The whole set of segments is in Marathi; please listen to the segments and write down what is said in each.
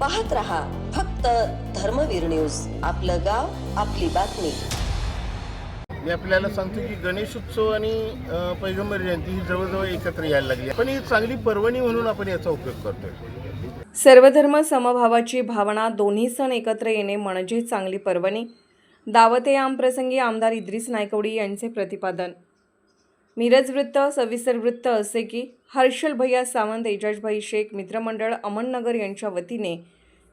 पाहत रहा फक्त धर्मवीर न्यूज. आपलं गाव आपली बातमी. मी आपल्याला सांगतो की गणेशोत्सव आणि अ, पैगंबर जयंती ही जवळजवळ एकत्र यायला लागली. पण ही चांगली पर्वणी म्हणून आपण याचा उपयोग करतोय. सर्वधर्म समभावाची भावना दोन्ही सण एकत्र येणे म्हणजे चांगली पर्वणी. दावते आम प्रसंगी आमदार इद्रिस नायकवडी यांचे प्रतिपादन. मिरज वृत्त सविस्तर वृत्त असे की हर्षल भैया सावंत एजाजभाई शेख मित्रमंडळ अमननगर यांच्या वतीने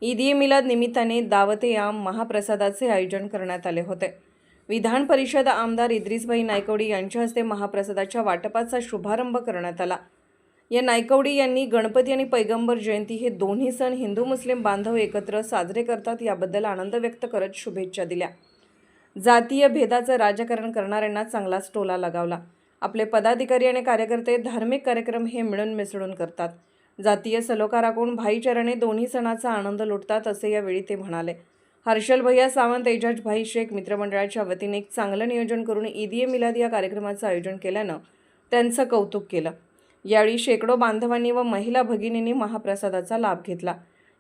ईद ए मिलाद निमित्ताने दावते याम महाप्रसादाचे आयोजन करण्यात आले होते. विधान परिषद आमदार इद्रिसभाई नायकवडी यांच्या हस्ते महाप्रसादाच्या वाटपाचा शुभारंभ करण्यात आला. या नायकवडी यांनी गणपती आणि पैगंबर जयंती हे दोन्ही सण हिंदू मुस्लिम बांधव एकत्र साजरे करतात याबद्दल आनंद व्यक्त करत शुभेच्छा दिल्या. जातीय भेदाचं राजकारण करणाऱ्यांना चांगलाच टोला लगावला. आपले पदाधिकारी आणि कार्यकर्ते धार्मिक कार्यक्रम हे मिळून मिसळून करतात. जातीय सलोकाराकडून भाईचाराने दोन्ही सणाचा आनंद लुटतात असे यावेळी ते म्हणाले. हर्षल भैया सावंत एजाज भाई शेख मित्रमंडळाच्या वतीने एक चांगलं नियोजन करून ईद ए मिलाद या कार्यक्रमाचं आयोजन केल्यानं त्यांचं कौतुक केलं. यावेळी शेकडो बांधवांनी व महिला भगिनींनी महाप्रसादाचा लाभ घेतला.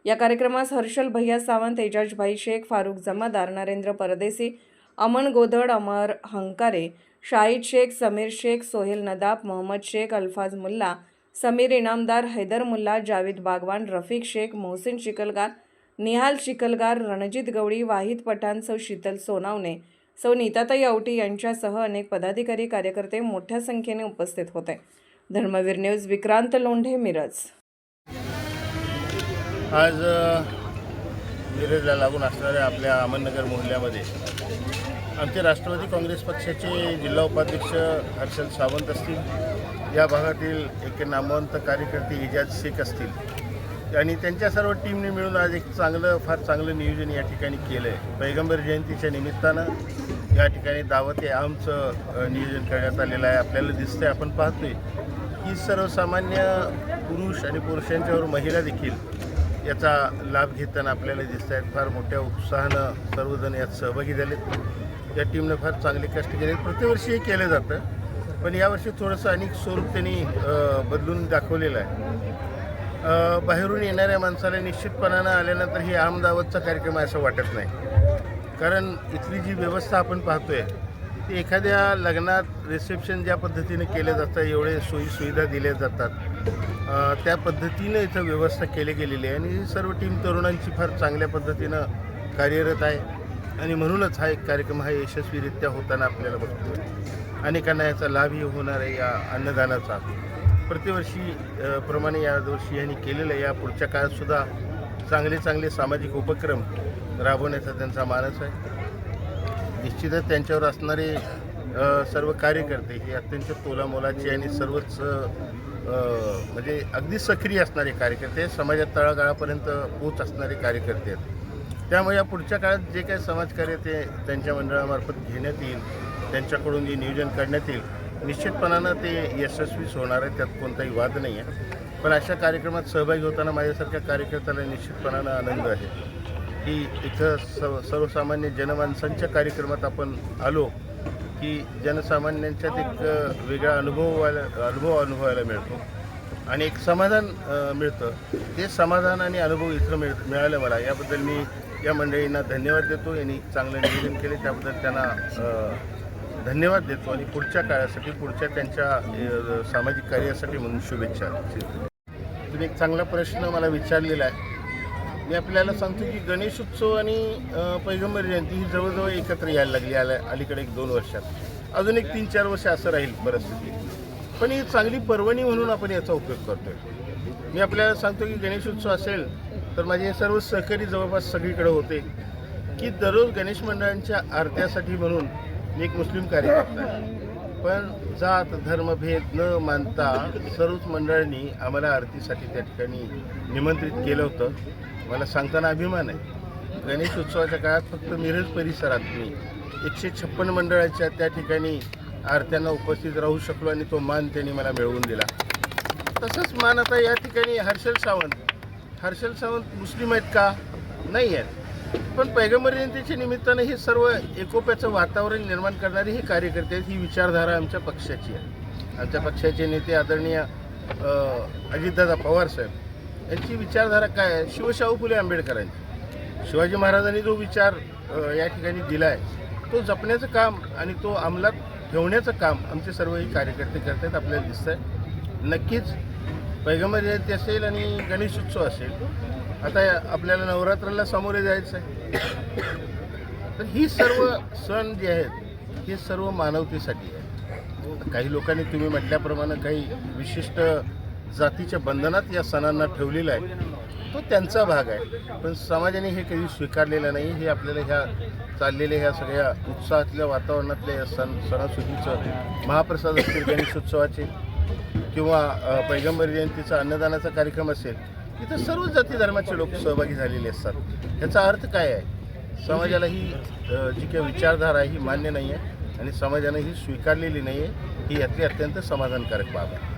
या कार्यक्रमास हर्षल भैया सावंत एजाज भाई शेख फारुख जमादार नरेंद्र परदेसी अमन गोधड अमर हंकारे शाहिद शेख समीर शेख सोहेल नदाब मोहम्मद शेख अल्फाज मुल्ला समीर इनामदार हैदर मुल्ला जावेद बागवान रफिक शेख मोहसिन चिखलगार निहाल चिखलगार रणजित गवळी वाहिद पठाण सौ शीतल सोनावणे सौ नीताताई औटी यांच्यासह अनेक पदाधिकारी कार्यकर्ते मोठ्या संख्येने उपस्थित होते. धर्मवीर न्यूज विक्रांत लोंढे मिरज. आज मिरजला लागून असणाऱ्या आपल्या अहमदनगर मोहल्ल्यामध्ये आमचे राष्ट्रवादी काँग्रेस पक्षाचे जिल्हा उपाध्यक्ष हर्षल सावंत असतील या भागातील एक नामवंत कार्यकर्ते इजाज शेख असतील. आणि त्यांच्या सर्व टीमने मिळून आज एक चांगलं फार चांगलं नियोजन या ठिकाणी केलं आहे पैगंबर जयंतीच्या निमित्तानं या ठिकाणी दावत हे आमचं नियोजन करण्यात आलेलं आहे. आपल्याला दिसतंय आपण पाहतोय. की सर्वसामान्य पुरुष आणि पुरुषांच्यावर महिला देखील याचा लाभ घेताना आपल्याला दिसत आहेत. फार मोठ्या उत्साहानं सर्वजण यात सहभागी झालेत. या टीमनं फार चांगले कष्ट केले प्रतिवर्षी हे केलं जातं. पण यावर्षी थोडंसं अनेक स्वरूप त्यांनी बदलून दाखवलेलं आहे. बाहेरून येणाऱ्या माणसाला निश्चितपणानं आल्यानंतर हे आम कार्यक्रम आहे असं वाटत नाही. कारण इथली जी व्यवस्था आपण पाहतोय ती एखाद्या लग्नात रिसेप्शन ज्या पद्धतीने केलं जातं एवढे सोयी सुविधा दिल्या जातात. त्या पद्धतीनं इथं व्यवस्था केली गेलेली आहे आणि ही सर्व टीम तरुणांची फार चांगल्या पद्धतीनं कार्यरत आहे. आणि म्हणूनच हा एक कार्यक्रम हा यशस्वीरित्या होताना आपल्याला बघतो. अनेकांना याचा लाभही होणार आहे या अन्नदानाचा. प्रतिवर्षी प्रमाणे प्रमाणे यावर्षी यांनी केलेलं आहे. या पुढच्या काळातसुद्धा चांगले चांगले सामाजिक उपक्रम राबवण्याचा त्यांचा मानस आहे. निश्चितच त्यांच्यावर असणारे सर्व कार्यकर्ते हे अत्यंत तोलामोलाचे आणि सर्वच म्हणजे अगदी सक्रिय असणारे कार्यकर्ते समाजात तळागाळापर्यंत पोच असणारे कार्यकर्ते आहेत. त्यामुळे या पुढच्या काळात जे काही समाजकार्य ते त्यांच्या मंडळामार्फत घेण्यात येईल त्यांच्याकडून जे नियोजन करण्यात येईल निश्चितपणानं ते यशस्वीच होणार आहे त्यात कोणताही वाद नाही आहे पण अशा कार्यक्रमात सहभागी होताना माझ्यासारख्या कार्यकर्त्याला निश्चितपणानं आनंद आहे. की इथं सर्व सर्वसामान्य जनमानसांच्या कार्यक्रमात आपण आलो की जनसामान्यांच्यात एक वेगळा अनुभव व्हायला अनुभव अनुभवायला मिळतो. आणि एक समाधान मिळतं. ते समाधान आणि अनुभव इथं मिळ मिळालं मला. याबद्दल मी या मंडळींना धन्यवाद देतो. यांनी चांगलं नियोजन केले. त्याबद्दल त्यांना धन्यवाद देतो. आणि पुढच्या काळासाठी पुढच्या त्यांच्या सामाजिक कार्यासाठी म्हणून शुभेच्छा. तुम्ही एक चांगला प्रश्न मला विचारलेला आहे. मी आपल्याला सांगतो की गणेशोत्सव आणि पैगंबर जयंती ही जवळजवळ एकत्र यायला लागली आल्या अलीकडे एक दोन वर्षात. अजून एक तीन चार वर्ष असं राहील परिस्थिती. पण ही चांगली पर्वणी म्हणून आपण याचा उपयोग करतोय. मी आपल्याला सांगतो की गणेशोत्सव असेल तर माझे सर्व सहकारी जवळपास सगळीकडे होते की दररोज गणेश मंडळांच्या आरत्यासाठी म्हणून मी एक मुस्लिम कार्यकर्ता पण जात धर्मभेद न मानता सर्वच मंडळांनी आम्हाला आरतीसाठी त्या ठिकाणी निमंत्रित केलं होतं. मला सांगताना अभिमान आहे. गणेश उत्सवाच्या काळात फक्त मिरज परिसरात मी एकशे छप्पन मंडळाच्या त्या ठिकाणी आरत्यांना उपस्थित राहू शकलो आणि तो मान त्यांनी मला मिळवून दिला. तसंच मान आता या ठिकाणी हर्षल सावंत. हर्षल सावंत मुस्लिम आहेत का? नाही आहेत. पण पैगंबर जयंतीच्या निमित्तानं हे सर्व एकोप्याचं वातावरण निर्माण करणारे हे कार्यकर्ते आहेत ही विचारधारा आमच्या पक्षाची आहे. आमच्या पक्षाचे नेते आदरणीय अजितदादा पवार साहेब. यांची विचारधारा काय आहे? शिवशाहू फुले आंबेडकरांची. शिवाजी महाराजांनी जो विचार या ठिकाणी दिला आहे तो जपण्याचं काम आणि तो अंमलात ठेवण्याचं काम आमचे सर्वही कार्यकर्ते करत आहेत आपल्याला दिसत आहे नक्कीच पैगंबर जयंती असेल आणि गणेशोत्सव असेल आता आपल्याला नवरात्राला सामोरे जायचं आहे तर ही सर्व सण जे आहेत हे सर्व मानवतेसाठी आहे काही लोकांनी तुम्ही म्हटल्याप्रमाणे काही विशिष्ट जातीच्या बंधनात या सणांना ठेवलेला आहे. तो त्यांचा भाग आहे. पण समाजाने हे कधी स्वीकारलेलं नाही. हे आपल्याला ह्या चाललेल्या ह्या सगळ्या उत्साहातल्या वातावरणातल्या या सण सणासुदीचं महाप्रसाद असतील गणेशोत्सवाचे किंवा पैगंबर जयंतीचा अन्नदानाचा कार्यक्रम असेल इथं सर्व जाती धर्माचे लोक सहभागी झालेले असतात. याचा अर्थ काय आहे? समाजाला ही जी काही विचारधारा आहे ही मान्य नाही आहे आणि समाजाने ही स्वीकारलेली नाही आहे ही यातली अत्यंत समाधानकारक बाब आहे.